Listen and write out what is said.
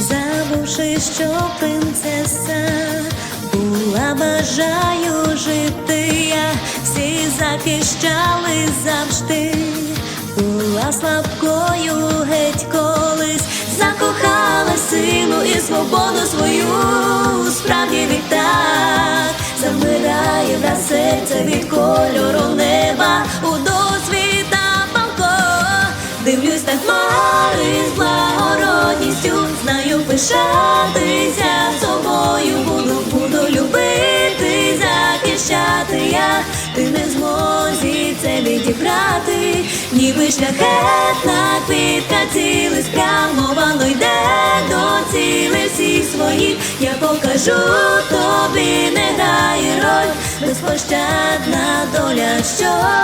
Забувши, що принцеса була, бажаю жити, я всі захищали завжди, була слабкою силу і свободу свою, справді відтак замирає враз серце від кольору неба. У досвіта палко. Дивлюсь на хмари з благородністю, знаю пишатися собою, буду, буду любити, захищати я, ти не змозі це відібрати, ніби шляхетна квітка цілеспрямовано йде покажу тобі, не грає роль, безпощадна доля, що.